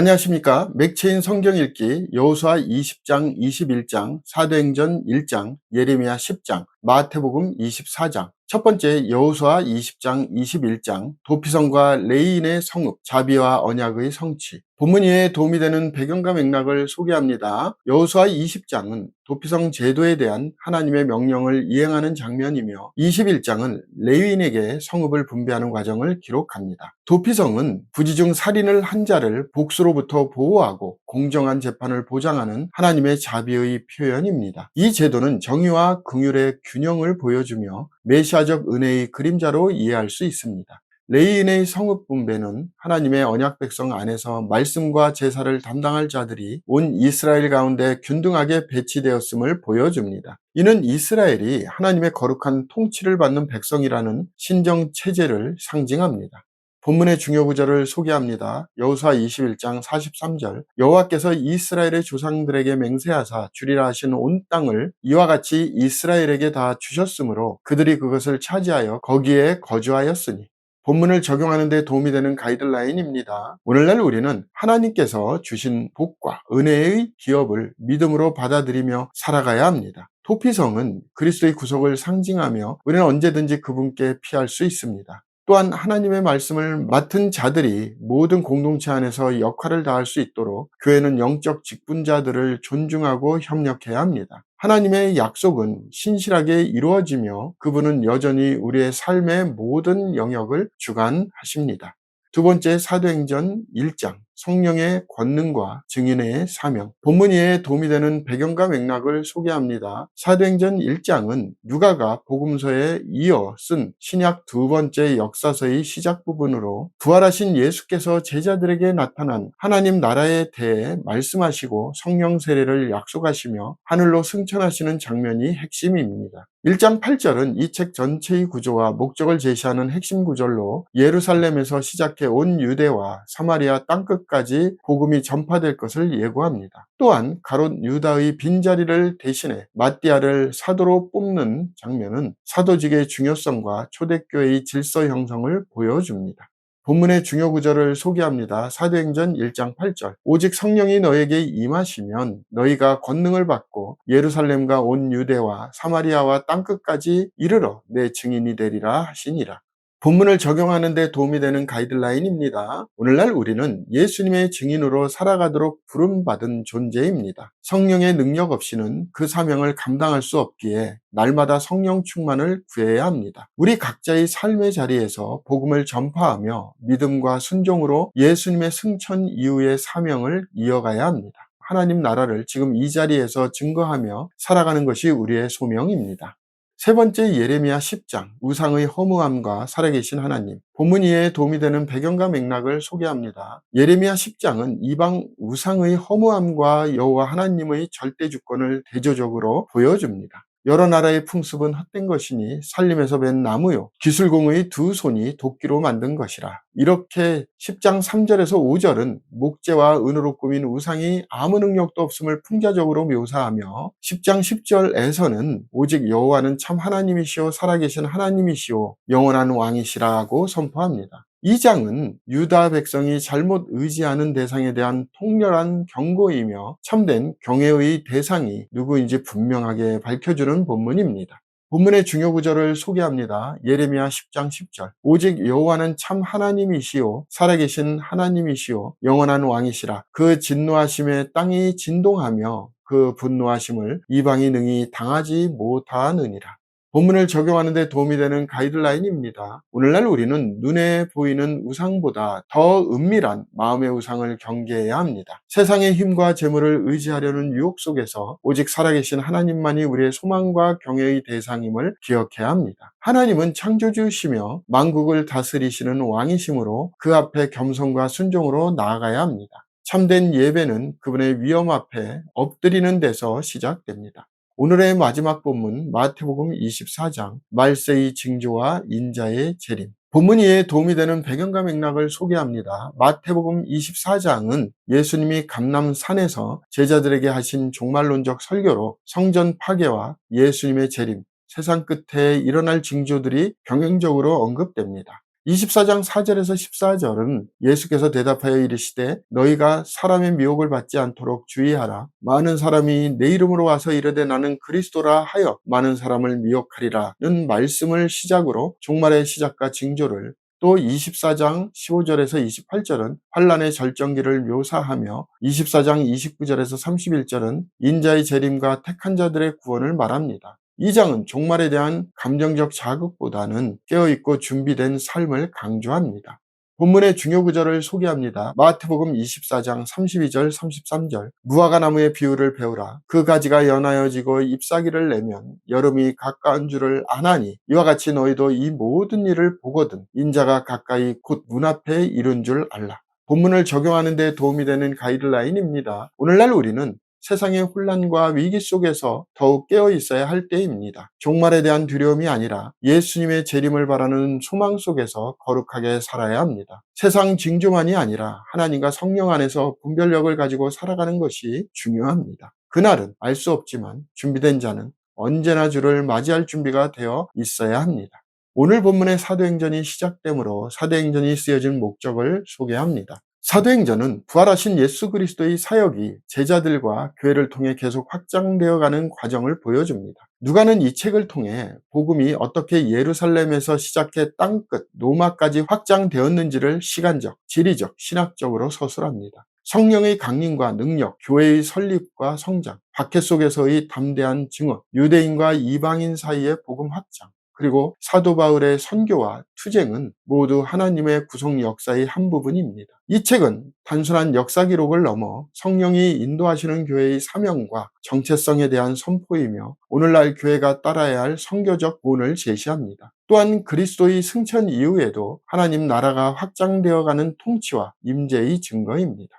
안녕하십니까. 맥체인 성경 읽기 여호수아 20장, 21장, 사도행전 1장, 예레미야 10장, 마태복음 24장. 첫 번째 여호수아 20장, 21장, 도피성과 레인의 성읍, 자비와 언약의 성취. 본문 이에 도움이 되는 배경과 맥락을 소개합니다. 여호수아 20장은 도피성 제도에 대한 하나님의 명령을 이행하는 장면이며 21장은 레위인에게 성읍을 분배하는 과정을 기록합니다. 도피성은 부지 중 살인을 한 자를 복수로부터 보호하고 공정한 재판을 보장하는 하나님의 자비의 표현입니다. 이 제도는 정의와 긍휼의 균형을 보여주며 메시아적 은혜의 그림자로 이해할 수 있습니다. 레이인의 성읍 분배는 하나님의 언약 백성 안에서 말씀과 제사를 담당할 자들이 온 이스라엘 가운데 균등하게 배치되었음을 보여줍니다. 이는 이스라엘이 하나님의 거룩한 통치를 받는 백성이라는 신정 체제를 상징합니다. 본문의 중요 구절을 소개합니다. 여호수아 21장 43절 여호와께서 이스라엘의 조상들에게 맹세하사 주리라 하신 온 땅을 이와 같이 이스라엘에게 다 주셨으므로 그들이 그것을 차지하여 거기에 거주하였으니 본문을 적용하는 데 도움이 되는 가이드라인입니다. 오늘날 우리는 하나님께서 주신 복과 은혜의 기업을 믿음으로 받아들이며 살아가야 합니다. 토피성은 그리스도의 구속을 상징하며 우리는 언제든지 그분께 피할 수 있습니다. 또한 하나님의 말씀을 맡은 자들이 모든 공동체 안에서 역할을 다할 수 있도록 교회는 영적 직분자들을 존중하고 협력해야 합니다. 하나님의 약속은 신실하게 이루어지며 그분은 여전히 우리의 삶의 모든 영역을 주관하십니다. 두 번째 사도행전 1장 성령의 권능과 증인의 사명. 본문에 도움이 되는 배경과 맥락을 소개합니다. 사도행전 1장은 누가가 복음서에 이어 쓴 신약 두 번째 역사서의 시작 부분으로 부활하신 예수께서 제자들에게 나타난 하나님 나라에 대해 말씀하시고 성령 세례를 약속하시며 하늘로 승천하시는 장면이 핵심입니다. 1장 8절은 이 책 전체의 구조와 목적을 제시하는 핵심 구절로 예루살렘에서 시작해 온 유대와 사마리아 땅끝 끝까지 복음이 전파될 것을 예고합니다. 또한 가롯 유다의 빈자리를 대신해 마띠아를 사도로 뽑는 장면은 사도직의 중요성과 초대교회의 질서 형성을 보여줍니다. 본문의 중요 구절을 소개합니다. 사도행전 1장 8절. 오직 성령이 너에게 임하시면 너희가 권능을 받고 예루살렘과 온 유대와 사마리아와 땅 끝까지 이르러 내 증인이 되리라 하시니라. 본문을 적용하는 데 도움이 되는 가이드라인입니다. 오늘날 우리는 예수님의 증인으로 살아가도록 부름받은 존재입니다. 성령의 능력 없이는 그 사명을 감당할 수 없기에 날마다 성령 충만을 구해야 합니다. 우리 각자의 삶의 자리에서 복음을 전파하며 믿음과 순종으로 예수님의 승천 이후의 사명을 이어가야 합니다. 하나님 나라를 지금 이 자리에서 증거하며 살아가는 것이 우리의 소명입니다. 세 번째 예레미야 10장 우상의 허무함과 살아계신 하나님 본문 이에 도움이 되는 배경과 맥락을 소개합니다. 예레미야 10장은 이방 우상의 허무함과 여호와 하나님의 절대 주권을 대조적으로 보여줍니다. 여러 나라의 풍습은 헛된 것이니 살림에서 벤 나무요. 기술공의 두 손이 도끼로 만든 것이라. 이렇게 10장 3절에서 5절은 목재와 은으로 꾸민 우상이 아무 능력도 없음을 풍자적으로 묘사하며 10장 10절에서는 오직 여호와는 참 하나님이시오 살아계신 하나님이시오 영원한 왕이시라고 선포합니다. 이 장은 유다 백성이 잘못 의지하는 대상에 대한 통렬한 경고이며 참된 경외의 대상이 누구인지 분명하게 밝혀주는 본문입니다. 본문의 중요 구절을 소개합니다. 예레미야 10장 10절. 오직 여호와는 참 하나님이시요 살아계신 하나님이시요 영원한 왕이시라. 그 진노하심에 땅이 진동하며 그 분노하심을 이방이 능히 당하지 못하느니라. 본문을 적용하는 데 도움이 되는 가이드라인입니다. 오늘날 우리는 눈에 보이는 우상보다 더 은밀한 마음의 우상을 경계해야 합니다. 세상의 힘과 재물을 의지하려는 유혹 속에서 오직 살아계신 하나님만이 우리의 소망과 경외의 대상임을 기억해야 합니다. 하나님은 창조주시며 만국을 다스리시는 왕이시므로 그 앞에 겸손과 순종으로 나아가야 합니다. 참된 예배는 그분의 위엄 앞에 엎드리는 데서 시작됩니다. 오늘의 마지막 본문 마태복음 24장 말세의 징조와 인자의 재림 본문 이에 도움이 되는 배경과 맥락을 소개합니다. 마태복음 24장은 예수님이 감남산에서 제자들에게 하신 종말론적 설교로 성전 파괴와 예수님의 재림, 세상 끝에 일어날 징조들이 병행적으로 언급됩니다. 24장 4절에서 14절은 예수께서 대답하여 이르시되 너희가 사람의 미혹을 받지 않도록 주의하라. 많은 사람이 내 이름으로 와서 이르되 나는 그리스도라 하여 많은 사람을 미혹하리라는 말씀을 시작으로 종말의 시작과 징조를 또 24장 15절에서 28절은 환란의 절정기를 묘사하며 24장 29절에서 31절은 인자의 재림과 택한 자들의 구원을 말합니다. 이 장은 종말에 대한 감정적 자극보다는 깨어있고 준비된 삶을 강조합니다. 본문의 중요 구절을 소개합니다. 마태복음 24장 32절 33절 무화과 나무의 비유를 배우라. 그 가지가 연하여지고 잎사귀를 내면 여름이 가까운 줄을 아나니 이와 같이 너희도 이 모든 일을 보거든 인자가 가까이 곧문 앞에 이른 줄 알라. 본문을 적용하는 데 도움이 되는 가이드라인입니다. 오늘날 우리는 세상의 혼란과 위기 속에서 더욱 깨어 있어야 할 때입니다. 종말에 대한 두려움이 아니라 예수님의 재림을 바라는 소망 속에서 거룩하게 살아야 합니다. 세상 징조만이 아니라 하나님과 성령 안에서 분별력을 가지고 살아가는 것이 중요합니다. 그날은 알 수 없지만 준비된 자는 언제나 주를 맞이할 준비가 되어 있어야 합니다. 오늘 본문의 사도행전이 시작되므로 사도행전이 쓰여진 목적을 소개합니다. 사도행전은 부활하신 예수 그리스도의 사역이 제자들과 교회를 통해 계속 확장되어 가는 과정을 보여줍니다. 누가는 이 책을 통해 복음이 어떻게 예루살렘에서 시작해 땅끝 로마까지 확장되었는지를 시간적, 지리적, 신학적으로 서술합니다. 성령의 강림과 능력, 교회의 설립과 성장, 박해 속에서의 담대한 증언, 유대인과 이방인 사이의 복음 확장, 그리고 사도 바울의 선교와 투쟁은 모두 하나님의 구속 역사의 한 부분입니다. 이 책은 단순한 역사 기록을 넘어 성령이 인도하시는 교회의 사명과 정체성에 대한 선포이며 오늘날 교회가 따라야 할 성교적 본을 제시합니다. 또한 그리스도의 승천 이후에도 하나님 나라가 확장되어 가는 통치와 임재의 증거입니다.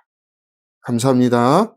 감사합니다.